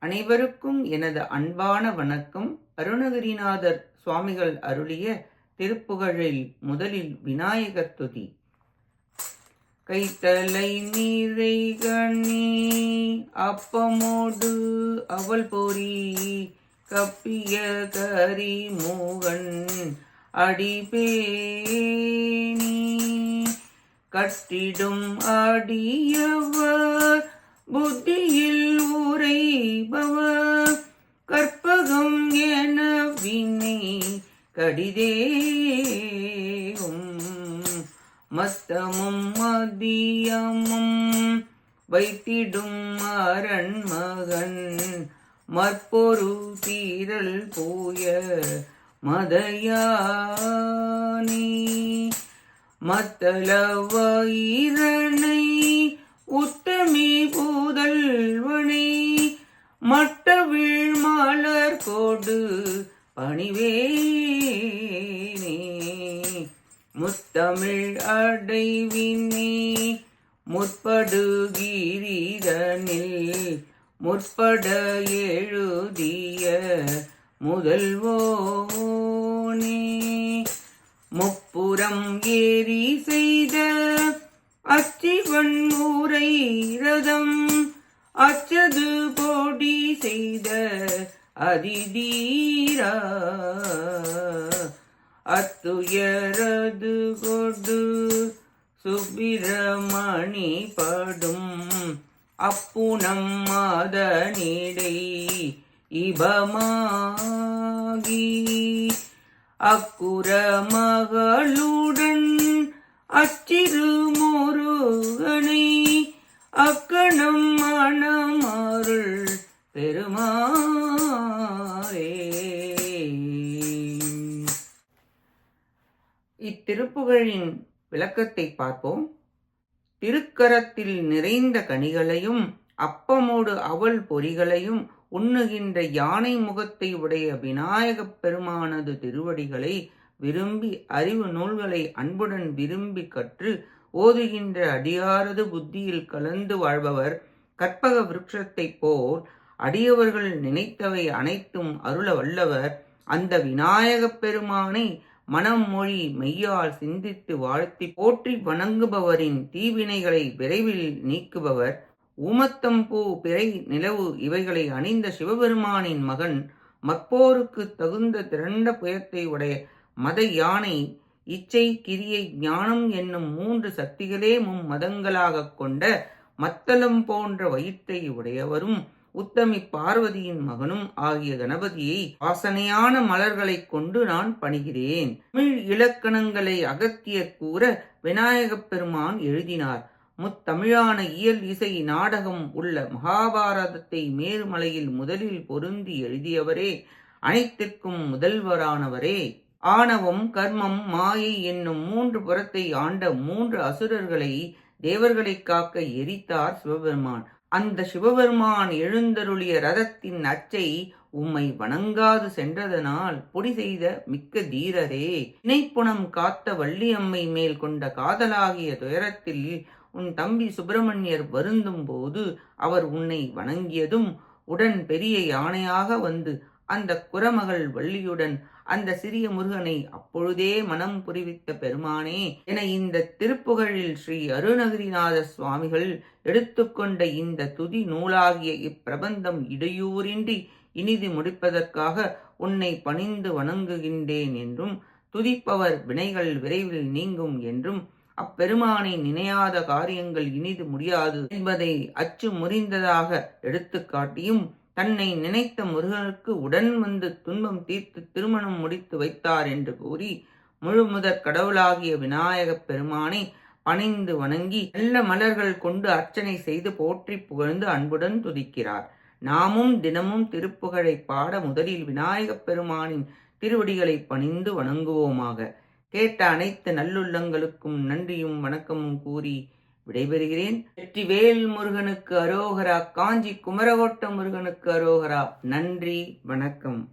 அனைவருக்கும் எனது அன்பான வணக்கம். அருணகிரிநாதர் சுவாமிகள் அருளிய திருப்புகழில் முதலில் விநாயகர் துதி. கைத்தலை நீரை கண்ணி அப்பமோடு அவள் பொறி கப்பிய கரி மூகன் அடிபேணி கட்டிடும் அடியவர் கடிதேவும் மத்தமும் மதியமும் வைத்திடும் அரண்மகன் மற்பொரு தீரல் போய மதயானி. மத்தளவயிரனை உத்தமி பூதல்வனை மட்டவிழ் மலர் கோடு பணிவே முத்தமிழ் அடைவினே முற்படுகிரீரனில் முற்பட எழுதிய முதல்வோனே. முப்புறம் ஏறி செய்த அச்சிவன் ஊரை ரதம் அச்சது போடி செய்த அதிதீரா. அத்துயரது கொடு. சுப்பிரமணி படும் அப்புனம் மாதனிடை இபமாகி. அக்குற மகளுடன் அச்சிறு முருகனை அக்கணம் மணமருள் பெருமா இத்திருப்புகழின் விளக்கத்தை பார்ப்போம். திருக்கரத்தில் நிறைந்த கனிகளையும் அப்பமோடு அவள் பொறிகளையும் உண்ணுகின்ற யானை முகத்தை உடைய விநாயகப் பெருமானது திருவடிகளை விரும்பி அறிவு நூல்களை அன்புடன் விரும்பி கற்று ஓதுகின்ற அடியாரது புத்தியில் கலந்து வாழ்பவர் கற்பக விருட்சத்தைப் போல் அடியவர்கள் நினைத்தவை அனைத்தும் அருள வல்லவர். அந்த விநாயகப் பெருமானை மனம் மொழி மெய்யால் சிந்தித்து வாழ்த்தி போற்றி வணங்குபவரின் தீவினைகளை விரைவில் நீக்குபவர். ஊமத்தம்பூ பிறை நிலவு இவைகளை அணிந்த சிவபெருமானின் மகன். மற்போருக்கு தகுந்த திரண்ட புயத்தை உடைய மத யானை. இச்சை கிரியை ஞானம் என்னும் மூன்று சக்திகளே மும் மதங்களாகக் கொண்ட மத்தளம் போன்ற வயிற்றை உடையவரும். உத்தமி பார்வதியின் மகனும் ஆகிய கணபதியை வாசனையான மலர்களைக் கொண்டு நான் பணிகிறேன். தமிழ் இலக்கணங்களை அகத்தியர் கூற விநாயகப் பெருமான் எழுதினார். முத்தமிழான இயல் இசை நாடகம் உள்ள மகாபாரதத்தை மேருமலையில் முதலில் பொருந்தி எழுதியவரே அனைத்திற்கும் முதல்வரானவரே. ஆணவம் கர்மம் மாயை என்னும் மூன்று புறத்தை ஆண்ட மூன்று அசுரர்களை தேவர்களை காக்க எரித்தார் சிவபெருமான். அந்த சிவபெருமான் எழுந்தருளிய ரதத்தின் அச்சை உம்மை வணங்காது சென்றதனால் பொடி செய்த மிக்க தீரரே. இணைப்புணம் காத்த வள்ளியம்மை மேல் கொண்ட காதலாகிய துயரத்தில் உன் தம்பி சுப்பிரமணியர் வருந்தும் போது அவர் உன்னை வணங்கியதும் உடன் பெரிய யானையாக வந்து அந்த குரமகள் வள்ளியுடன் அந்த சிறிய முருகனை அப்பொழுதே மனம் புரிவித்த பெருமானே என இந்த திருப்புகழில் ஸ்ரீ அருணகிரிநாத சுவாமிகள் எடுத்துக்கொண்ட இந்த துதி நூலாகிய இப்பிரபந்தம் இடையூறின்றி இனிது முடிப்பதற்காக உன்னை பணிந்து வணங்குகின்றேன் என்றும் துதிப்பவர் வினைகள் விரைவில் நீங்கும் என்றும் அப்பெருமானை நினையாத காரியங்கள் இனிது முடியாது என்பதை அச்சு முறிந்ததாக எடுத்துக்காட்டியும் தன்னை நினைத்த முருகனுக்கு உடன் வந்து துன்பம் தீர்த்து திருமணம் முடித்து வைத்தார் என்று கூறி முழுமுதற் கடவுளாகிய விநாயகப் பெருமானை பணிந்து வணங்கி நல்ல மலர்கள் கொண்டு அர்ச்சனை செய்து போற்றி புகழ்ந்து அன்புடன் துதிக்கிறார். நாமும் தினமும் திருப்புகழை பாட முதலில் விநாயகப் பெருமானின் திருவடிகளை பணிந்து வணங்குவோமாக. கேட்ட அனைத்து நல்லுள்ளங்களுக்கும் நன்றியும் வணக்கமும் கூறி விடைபெறுகிறேன். வெற்றிவேல் முருகனுக்கு அரோகரா காஞ்சி குமரகோட்ட முருகனுக்கு அரோகரா. நன்றி வணக்கம்.